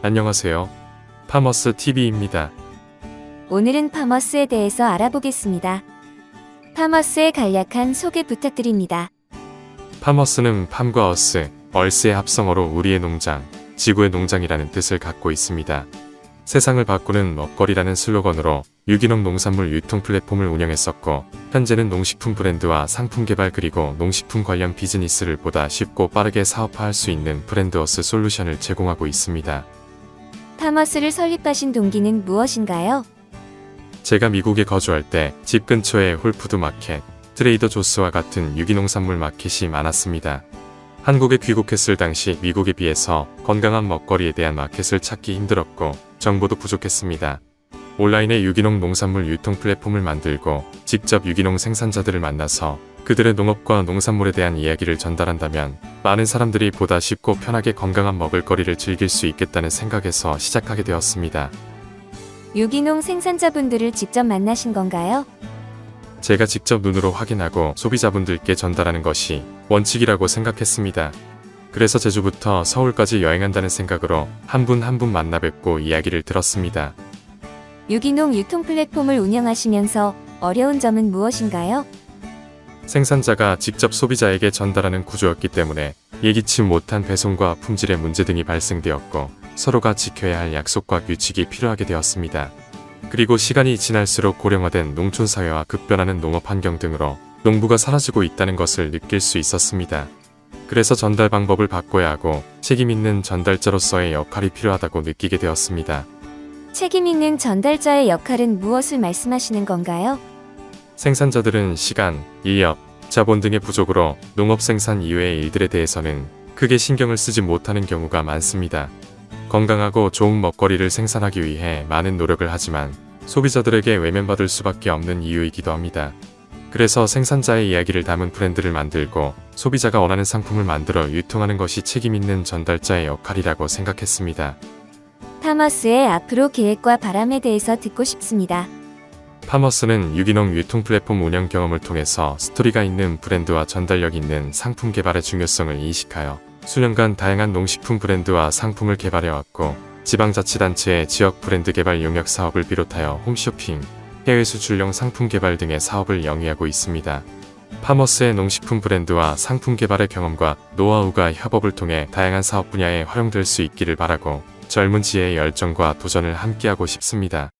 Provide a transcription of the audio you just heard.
안녕하세요. 파머스 TV입니다. 오늘은 파머스에 대해서 알아보겠습니다. 파머스의 간략한 소개 부탁드립니다. 파머스는 팜과 어스, 얼스의 합성어로 우리의 농장, 지구의 농장이라는 뜻을 갖고 있습니다. 세상을 바꾸는 먹거리라는 슬로건으로 유기농 농산물 유통 플랫폼을 운영했었고, 현재는 농식품 브랜드와 상품 개발 그리고 농식품 관련 비즈니스를 보다 쉽고 빠르게 사업화할 수 있는 브랜드 어스 솔루션을 제공하고 있습니다. 파머스를 설립하신 동기는 무엇인가요? 제가 미국에 거주할 때 집 근처에 홀푸드 마켓, 트레이더 조스와 같은 유기농산물 마켓이 많았습니다. 한국에 귀국했을 당시 미국에 비해서 건강한 먹거리에 대한 마켓을 찾기 힘들었고 정보도 부족했습니다. 온라인에 유기농 농산물 유통 플랫폼을 만들고 직접 유기농 생산자들을 만나서 그들의 농업과 농산물에 대한 이야기를 전달한다면 많은 사람들이 보다 쉽고 편하게 건강한 먹을거리를 즐길 수 있겠다는 생각에서 시작하게 되었습니다. 유기농 생산자분들을 직접 만나신 건가요? 제가 직접 눈으로 확인하고 소비자분들께 전달하는 것이 원칙이라고 생각했습니다. 그래서 제주부터 서울까지 여행한다는 생각으로 한 분 한분 만나 뵙고 이야기를 들었습니다. 유기농 유통 플랫폼을 운영하시면서 어려운 점은 무엇인가요? 생산자가 직접 소비자에게 전달하는 구조였기 때문에 예기치 못한 배송과 품질의 문제 등이 발생되었고 서로가 지켜야 할 약속과 규칙이 필요하게 되었습니다. 그리고 시간이 지날수록 고령화된 농촌 사회와 급변하는 농업 환경 등으로 농부가 사라지고 있다는 것을 느낄 수 있었습니다. 그래서 전달 방법을 바꿔야 하고 책임 있는 전달자로서의 역할이 필요하다고 느끼게 되었습니다. 책임 있는 전달자의 역할은 무엇을 말씀하시는 건가요? 생산자들은 시간, 인력, 자본 등의 부족으로 농업 생산 이외의 일들에 대해서는 크게 신경을 쓰지 못하는 경우가 많습니다. 건강하고 좋은 먹거리를 생산하기 위해 많은 노력을 하지만 소비자들에게 외면받을 수밖에 없는 이유이기도 합니다. 그래서 생산자의 이야기를 담은 브랜드를 만들고 소비자가 원하는 상품을 만들어 유통하는 것이 책임 있는 전달자의 역할이라고 생각했습니다. 파머스의 앞으로 계획과 바람에 대해서 듣고 싶습니다. 파머스는 유기농 유통 플랫폼 운영 경험을 통해서 스토리가 있는 브랜드와 전달력 있는 상품 개발의 중요성을 인식하여 수년간 다양한 농식품 브랜드와 상품을 개발해왔고 지방자치단체의 지역 브랜드 개발 용역 사업을 비롯하여 홈쇼핑, 해외 수출용 상품 개발 등의 사업을 영위하고 있습니다. 파머스의 농식품 브랜드와 상품 개발의 경험과 노하우가 협업을 통해 다양한 사업 분야에 활용될 수 있기를 바라고 젊은 지혜의 열정과 도전을 함께하고 싶습니다.